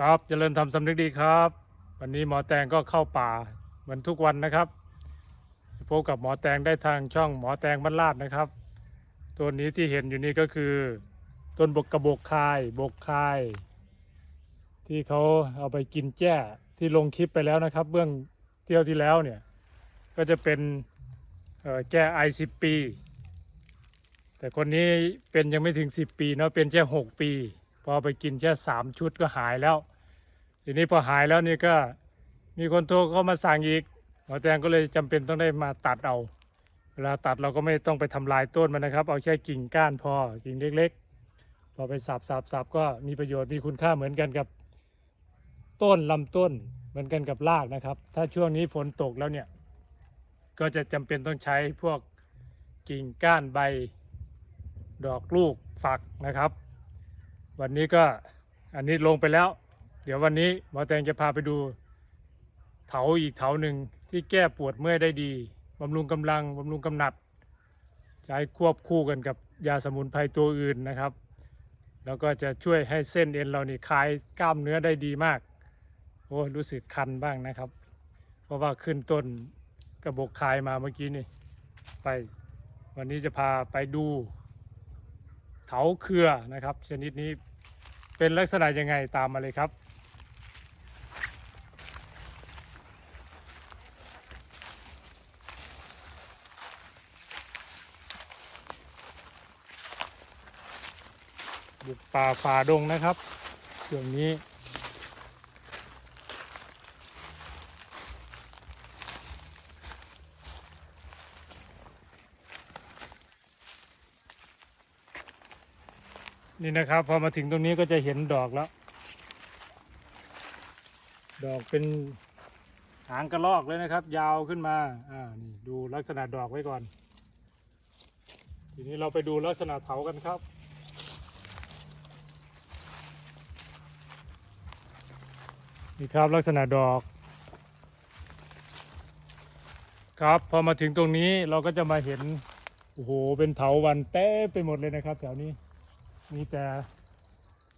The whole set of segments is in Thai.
ครับเจริญธรรมสำนึกดีครับ วันนี้หมอแตงก็เข้าป่าเหมือนทุกวันนะครับพบกับหมอแตงได้ทางช่องหมอแตงบ้านลาดนะครับ ตัวนี้ที่เห็นอยู่นี่ก็คือ ต้นบกกระบอกคายบกคาย ที่เขาเอาไปกินแจ้ที่ลงคลิปไปแล้วนะครับ เบื้องเที่ยวที่แล้วเนี่ย ก็จะเป็นเอ่อแก้ไอสิบปี แต่คนนี้เป็นยังไม่ถึงสิบปีเนาะเป็นแค่หกปี พอไปกินแค่สามชุดก็หายแล้ว ทีนี้พอหายแล้วนี่ก็มีคนโทรเข้ามาสั่งอีกหมอแตงก็เลยจำเป็นต้องได้มาตัดเอา เวลาตัดเราก็ไม่ต้องไปทำลายต้นมันนะครับ เอาแค่กิ่งก้านพอกิ่งเล็ก ๆ พอไปสับสับสับก็มีประโยชน์มีคุณค่าเหมือนกันกับต้นลำต้นเหมือนกันกับรากนะครับ ถ้าช่วงนี้ฝนตกแล้วเนี่ย ก็จะจำเป็นต้องใช้พวกกิ่งก้านใบ ดอกลูกฝักนะครับ วันนี้ก็อันนี้ลงไปแล้ว เดี๋ยววันนี้หมอแตงจะพาไปดูเถาอีกเถาหนึ่งที่แก้ปวดเมื่อยได้ดีบำรุงกำลังบำรุงกำหนัดใช้ควบคู่กันกับยาสมุนไพรตัวอื่นนะครับ แล้วก็จะช่วยให้เส้นเอ็นเรานี่คลายกล้ามเนื้อได้ดีมากโอ้รู้สึกคันบ้างนะครับ เพราะว่าขึ้นต้นกระบอกคลายมาเมื่อกี้นี่ไป วันนี้จะพาไปดูเถาเครือนะครับ ชนิดนี้ เป็นลักษณะยังไงตามมาเลยครับ บุกป่าฝ่าดงนะครับช่วงนี้ นี่นะครับ พอมาถึงตรงนี้ก็จะเห็นดอกแล้ว ดอกเป็นหางกระรอกเลยนะครับ ยาวขึ้นมาอ่านี่ดูลักษณะดอกไว้ก่อน ทีนี้เราไปดูลักษณะเถากันครับนี่ครับลักษณะดอก ครับพอมาถึงตรงนี้เราก็จะมาเห็นโอ้โหเป็นเถาวันเต้ไปหมดเลยนะครับ แถวนี้ มีแต่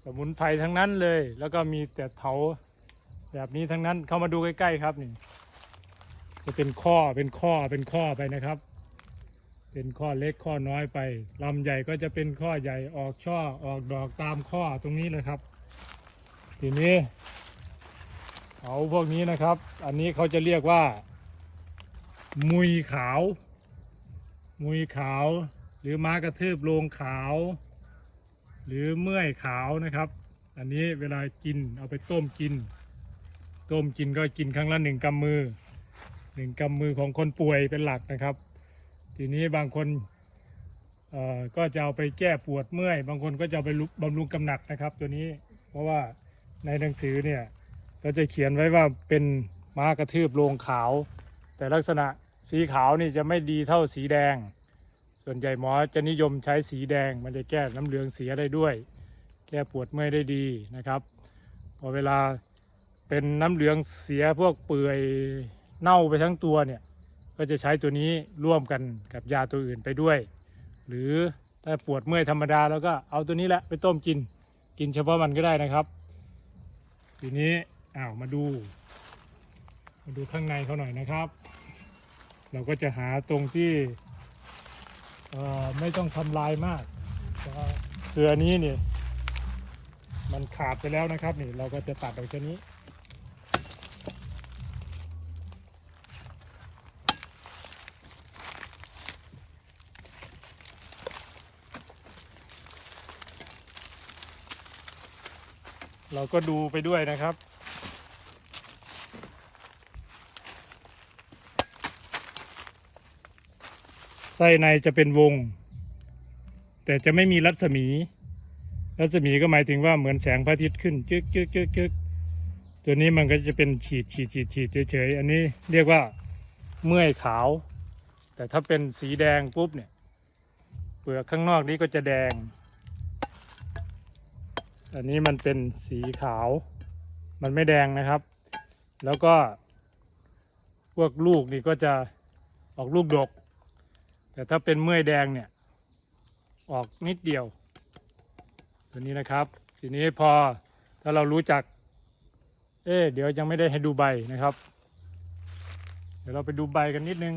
สมุนไพรทั้งนั้นเลย แล้วก็มีแต่เถาแบบนี้ทั้งนั้นเข้ามาดูใกล้ๆครับนี่จะเป็นข้อเป็นข้อเป็นข้อไปนะครับ เป็นข้อเล็กข้อน้อยไปลำใหญ่ก็จะเป็นข้อใหญ่ออกช่อออกดอกตามข้อตรงนี้เลยครับ ทีนี้เถาพวกนี้นะครับ อันนี้เขาจะเรียกว่า มุยขาว มุยขาว หรือม้ากระทืบโลงขาว หรือเมื่อยขาวนะครับ อันนี้เวลากินเอาไปต้มกิน ต้มกินก็กินครั้งละหนึ่งกำมือหนึ่งกำมือของคนป่วยเป็นหลักนะครับ ทีนี้บางคนก็จะเอาไปแก้ปวดเมื่อย บางคนก็จะไปบำรุงกำหนัดนะครับ ตัวนี้เพราะว่าในหนังสือเนี่ยก็จะเขียนไว้ว่าเป็นม้ากระทืบโลงขาว แต่ลักษณะสีขาวนี่จะไม่ดีเท่าสีแดง ส่วนใหญ่หมอจะนิยมใช้สีแดง มันจะแก้น้ำเหลืองเสียได้ด้วย แก้ปวดเมื่อยได้ดีนะครับ พอเวลาเป็นน้ำเหลืองเสียพวกเปื่อยเน่าไปทั้งตัวเนี่ย ก็จะใช้ตัวนี้ร่วมกันกับยาตัวอื่นไปด้วย หรือถ้าปวดเมื่อยธรรมดาแล้วก็เอาตัวนี้แหละไปต้มกิน กินเฉพาะมันก็ได้นะครับ ทีนี้อ้าวมาดู มาดูข้างในเขาหน่อยนะครับ เราก็จะหาตรงที่ ไม่ต้องทำลายมากเพราะคืออันนี้เนี่ยมันขาดไปแล้วนะครับนี่เราก็จะตัดออกจากนี้ เราก็ดูไปด้วยนะครับ ไส้ในจะเป็นวง แต่จะไม่มีรัศมี รัศมีก็หมายถึงว่าเหมือนแสงพระอาทิตย์ขึ้นจึ๊กจึ๊กจึ๊กจึ๊กตัวนี้มันก็จะเป็นขีดขีดขีดขีดเฉยๆอันนี้เรียกว่าเมื่อยขาว แต่ถ้าเป็นสีแดงปุ๊บเนี่ยเปลือกข้างนอกนี้ก็จะแดง อันนี้มันเป็นสีขาว มันไม่แดงนะครับ แล้วก็พวกลูกนี่ก็จะออกลูกดก แต่ถ้าเป็นเมื่อยแดงเนี่ย ออกนิดเดียว ตัวนี้นะครับ ทีนี้พอถ้าเรารู้จัก เอ๊เดี๋ยวยังไม่ได้ให้ดูใบนะครับ เดี๋ยวเราไปดูใบกันนิดนึง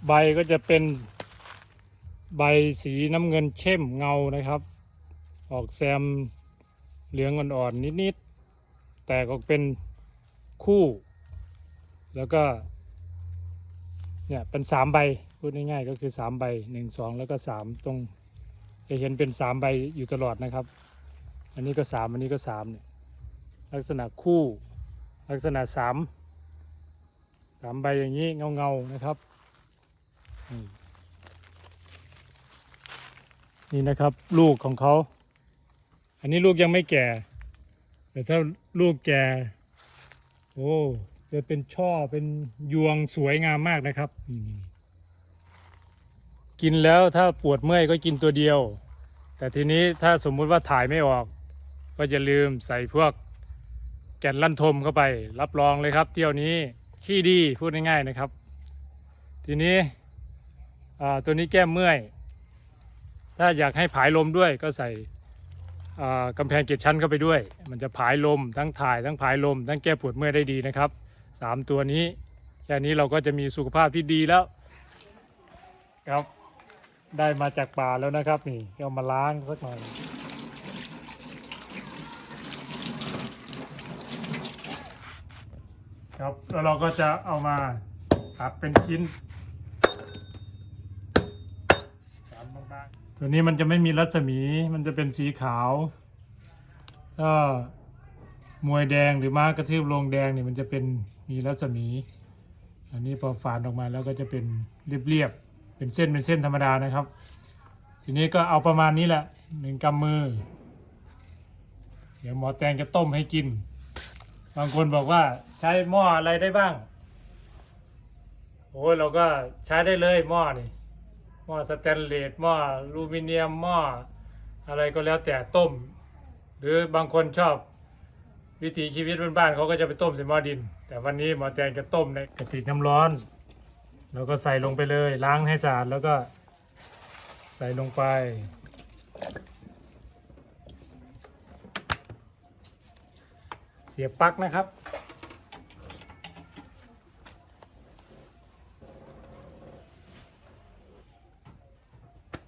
ใบก็จะเป็นใบสีน้ำเงินเข้มเงานะครับ ออกแซมเหลืองอ่อนๆนิดๆ แต่ก็เป็นคู่ แล้วก็เนี่ยเป็นสามใบพูดง่ายๆก็คือสามใบหนึ่งสองแล้วก็สามตรงจะเห็นเป็นสามใบอยู่ตลอดนะครับ อันนี้ก็สามอันนี้ก็สามเนี่ยลักษณะคู่ ลักษณะสามสามใบอย่างนี้เงาๆนะครับ นี่นะครับ ลูกของเขา อันนี้ลูกยังไม่แก่ แต่ถ้าลูกแก่ โอ้จะเป็นช่อเป็นยวงสวยงามมากนะครับ กินแล้วถ้าปวดเมื่อยก็กินตัวเดียว แต่ทีนี้ถ้าสมมุติว่าถ่ายไม่ออก ก็จะลืมใส่พวกแก่นลั่นทมเข้าไป รับรองเลยครับ เที่ยวนี้ขี้ดีพูดง่ายๆนะครับ ทีนี้ ตัวนี้แก้เมื่อย ถ้าอยากให้ผายลมด้วยก็ใส่อ่ากำแพงเจ็ดชั้นเข้าไปด้วย มันจะผายลมทั้งถ่ายทั้งผายลม ทั้งแก้ปวดเมื่อยได้ดีนะครับสามตัวนี้แค่นี้เราก็จะมีสุขภาพที่ดีแล้ว ครับได้มาจากป่าแล้วนะครับนี่เอามาล้างสักหน่อยครับแล้วเราก็จะเอามาตัดเป็นชิ้น สามบางๆ ตัวนี้มันจะไม่มีรัศมีมันจะเป็นสีขาว ถ้ามวยแดงหรือม้ากระทืบลงแดงเนี่ยมันจะเป็นมีรัศมี อันนี้พอฝานออกมาแล้วก็จะเป็นเรียบๆเป็นเส้นเป็นเส้นธรรมดานะครับ ทีนี้ก็เอาประมาณนี้แหละหนึ่งกำมือ เดี๋ยวหมอแตงจะต้มให้กิน บางคนบอกว่าใช้หม้ออะไรได้บ้างโอ้ยเราก็ใช้ได้เลยหม้อนี่ ม้อสแตนเลสหม้อลูมิเนียมหม้ออะไรก็แล้วแต่ต้ม หรือบางคนชอบวิถีชีวิตบ้านๆเขาก็จะไปต้มใส่หม้อดิน แต่วันนี้หมอแตงจะต้มในกระติกน้ำร้อน แล้วก็ใส่ลงไปเลย ล้างให้สะอาดแล้วก็ใส่ลงไปเสียบปลั๊กนะครับ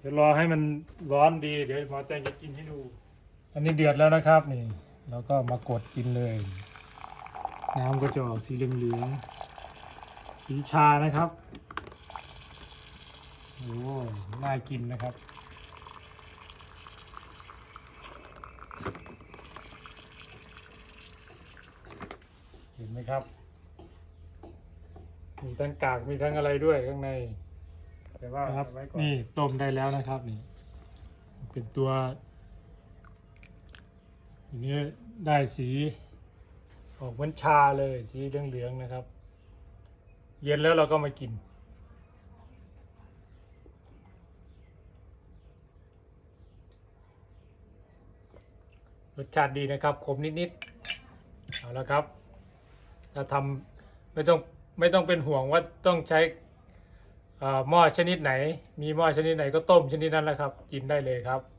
ดี๋ยวรอให้มันร้อนดี เดี๋ยวหมอแจงจะกินให้ดู อันนี้เดือดแล้วนะครับนี่ แล้วก็มากดกินเลย น้ำก็จะออกสีเหลืองๆสีชานะครับโอ้น่ากินนะครับเห็นไหมครับ มีทั้งกากมีทั้งอะไรด้วยข้างใน แต่ว่าครับนี่ต้มได้แล้วนะครับนี่ เป็นตัวทีนี้ได้สีออกเหมือนชาเลยสีเหลืองๆนะครับ เย็นแล้วเราก็มากิน รสชาติดีนะครับขมนิดๆเอาละครับถ้าทำไม่ต้องไม่ต้องเป็นห่วงว่าต้องใช้อ่า หม้อชนิดไหน มีหม้อชนิดไหนก็ต้มชนิดนั้นแหละครับ กินได้เลยครับ